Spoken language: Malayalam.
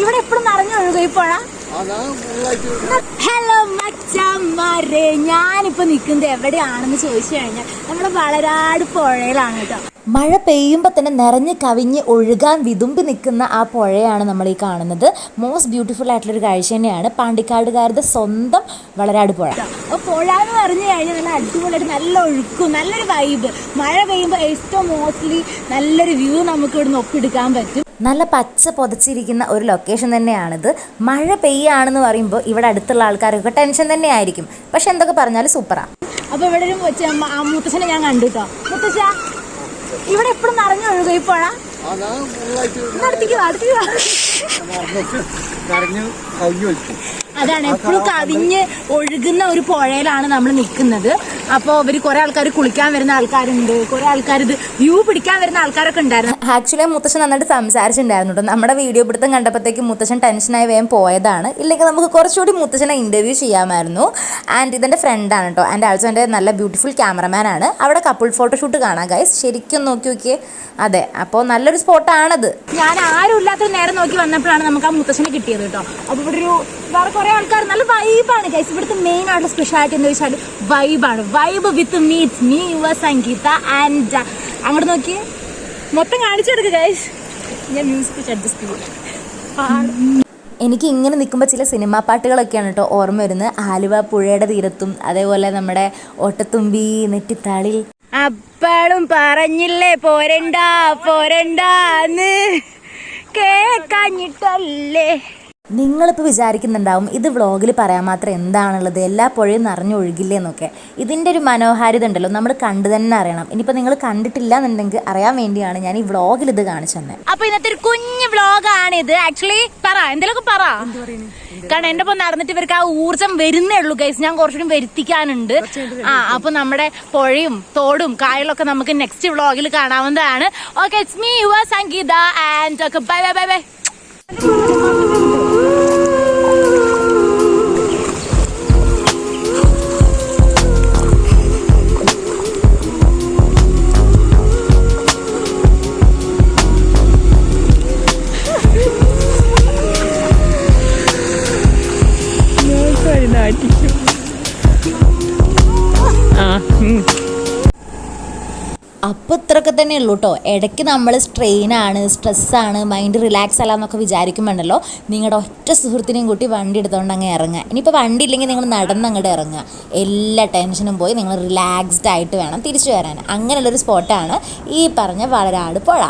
ഇവിടെ എപ്പോഴും നിറഞ്ഞൊഴുകും ഈ പുഴ. ഹലോ മച്ചന്മാരെ ഞാനിപ്പോ നിൽക്കുന്നത് എവിടെയാണെന്ന് ചോദിച്ചു കഴിഞ്ഞാൽ നമ്മുടെ വളരാട് പുഴയിലാണ് കേട്ടോ. മഴ പെയ്യുമ്പോൾ തന്നെ നിറഞ്ഞ് കവിഞ്ഞ് ഒഴുകാൻ വിതുമ്പി നിൽക്കുന്ന ആ പുഴയാണ് നമ്മൾ ഈ കാണുന്നത്. മോസ്റ്റ് ബ്യൂട്ടിഫുൾ ആയിട്ടുള്ളൊരു കാഴ്ച തന്നെയാണ് പാണ്ടിക്കാടുകാരുടെ സ്വന്തം വളരാട് പുഴ. അപ്പോൾ പുഴ എന്ന് പറഞ്ഞു കഴിഞ്ഞാൽ നല്ല അടിപൊളിയായിട്ട് നല്ല ഒഴുക്കും നല്ലൊരു വൈബ് മഴ പെയ്യുമ്പോൾ ഏറ്റവും മോസ്റ്റ്ലി നല്ലൊരു വ്യൂ നമുക്ക് ഇവിടുന്ന് ഒപ്പിയെടുക്കാൻ പറ്റും. നല്ല പച്ച പൊതച്ചിരിക്കുന്ന ഒരു ലൊക്കേഷൻ തന്നെയാണിത്. മഴ പെയ്യാണെന്ന് പറയുമ്പോൾ ഇവിടെ അടുത്തുള്ള ആൾക്കാരൊക്കെ ടെൻഷൻ തന്നെയായിരിക്കും. പക്ഷെ എന്തൊക്കെ പറഞ്ഞാലും സൂപ്പറാണ് അപ്പൊ ഇവിടെ ഒരു കൊച്ച അമ്മ- ആ മുത്തശ്ശനെ ഞാൻ കണ്ടു കേട്ടോ മുത്തശ്ശ ഇവിടെ എപ്പോഴും ഈ പുഴ. കരഞ്ഞു കവിഞ്ഞു വെച്ചു അതാണ് എപ്പോഴും കവിഞ്ഞ് ഒഴുകുന്ന ഒരു പുഴയിലാണ് നമ്മൾ നിൽക്കുന്നത്. അപ്പോൾ ഇവർ കുറെ ആൾക്കാർ കുളിക്കാൻ വരുന്ന ആൾക്കാരുണ്ട്. കുറെ ആൾക്കാർ ഇത് വ്യൂ പിടിക്കാൻ വരുന്ന ആൾക്കാരൊക്കെ ഉണ്ടായിരുന്നു. ആക്ച്വലി മുത്തശ്ശൻ നന്നായിട്ട് സംസാരിച്ചിട്ടുണ്ടായിരുന്നു കേട്ടോ. നമ്മുടെ വീഡിയോ പിടുത്തം കണ്ടപ്പോഴത്തേക്ക് മുത്തശ്ശൻ ടെൻഷനായി വേഗം പോയതാണ്. ഇല്ലെങ്കിൽ നമുക്ക് കുറച്ചുകൂടി മുത്തശ്ശനെ ഇന്റർവ്യൂ ചെയ്യാമായിരുന്നു. ആൻഡ് ഇതെന്റെ ഫ്രണ്ടാണ് കേട്ടോ ആൻഡ് ആൾസോ എന്റെ നല്ല ബ്യൂട്ടിഫുൾ ക്യാമറമാൻ ആണ്. അവിടെ കപ്പിൾ ഫോട്ടോഷൂട്ട് കാണാം ഗൈസ് ശരിക്കും നോക്കി നോക്കിയേ. അതെ അപ്പോൾ നല്ലൊരു സ്പോട്ടാണത് ഞാൻ ആരും ഇല്ലാത്ത നേരം നോക്കി വന്നപ്പോഴാണ് നമുക്ക് ആ മുത്തശ്ശനെ കിട്ടിയത് കേട്ടോ അപ്പോൾ ഇവിടെ ഒരു വേറെ കുറേ ആൾക്കാർ നല്ല വൈബാണ് ഗൈസ് ഇവിടുത്തെ മെയിൻ ആയിട്ടുള്ള സ്പെഷ്യാലിറ്റി എന്ന് വെച്ചാൽ വൈബാണ് vibe with meet me your Sangeetha and അങ്ങോട്ട് നോക്കി മൊത്തം കാണിച്ചു കൊടുക്കുക ഗൈസ് ഞാൻ മ്യൂസിക് അഡ്ജസ്റ്റ് ചെയ്യും എനിക്ക് ഇങ്ങനെ നിൽക്കുമ്പോൾ ചില സിനിമാ പാട്ടുകളൊക്കെയാണ് കേട്ടോ ഓർമ്മ വരുന്നത്. ആലുവ പുഴയുടെ തീരത്തും അതേപോലെ നമ്മുടെ ഓട്ടത്തുമ്പി നെറ്റിത്താളിൽ. അപ്പോഴും പറഞ്ഞില്ലേ പോരണ്ട പോരണ്ടാന്ന്. കേക്കാഞ്ഞിട്ടല്ലേ നിങ്ങളിപ്പോൾ വിചാരിക്കുന്നുണ്ടാവും ഇത് വ്ളോഗിൽ പറയാൻ മാത്രം എന്താണുള്ളത് എല്ലാ പുഴയും നിറഞ്ഞൊഴുകില്ലേ എന്നൊക്കെ. ഇതിന്റെ ഒരു മനോഹാരിത ഉണ്ടല്ലോ നമ്മൾ കണ്ടു തന്നെ അറിയണം. ഇനിയിപ്പോൾ നിങ്ങൾ കണ്ടിട്ടില്ല എന്നുണ്ടെങ്കിൽ അറിയാൻ വേണ്ടിയാണ് ഞാൻ ഈ വ്ളോഗിൽ ഇത് കാണിച്ചു തന്നെ. അപ്പൊ ഇന്നത്തെ ഒരു കുഞ്ഞു വ്ലോഗാണ് ഇത് ആക്ച്വലി പറ എന്തെങ്കിലും പറ. കാരണം എന്റെ ഒപ്പം നടന്നിട്ട് ഇവർക്ക് ആ ഊർജം വരുന്നേ ഉള്ളൂ ഗൈസ് ഞാൻ കുറച്ചുകൂടി വരുത്തിക്കാനുണ്ട്. ആ അപ്പൊ നമ്മുടെ പുഴയും തോടും കായലൊക്കെ നമുക്ക് നെക്സ്റ്റ് വ്ളോഗിൽ കാണാവുന്നതാണ്. Okay it's me your Sangeetha and bye bye bye bye അപ്പോൾ ഇത്രയൊക്കെ തന്നെ ഉള്ളൂ കേട്ടോ ഇടയ്ക്ക് നമ്മൾ സ്ട്രെയിനാണ് സ്ട്രെസ്സാണ് മൈൻഡ് റിലാക്സ് അല്ല എന്നൊക്കെ വിചാരിക്കുമ്പോണ്ടല്ലോ നിങ്ങളുടെ ഒറ്റ സുഹൃത്തിനെയും കൂട്ടി വണ്ടി എടുത്തുകൊണ്ട് അങ്ങ് ഇറങ്ങുക ഇനിയിപ്പോൾ വണ്ടി ഇല്ലെങ്കിൽ നിങ്ങൾ നടന്ന് അങ്ങോട്ട് ഇറങ്ങുക എല്ലാ ടെൻഷനും പോയി നിങ്ങൾ റിലാക്സ്ഡ് ആയിട്ട് വേണം തിരിച്ചു വരാൻ അങ്ങനെയുള്ളൊരു സ്പോട്ടാണ് ഈ പറഞ്ഞ വളരാട് പുഴ.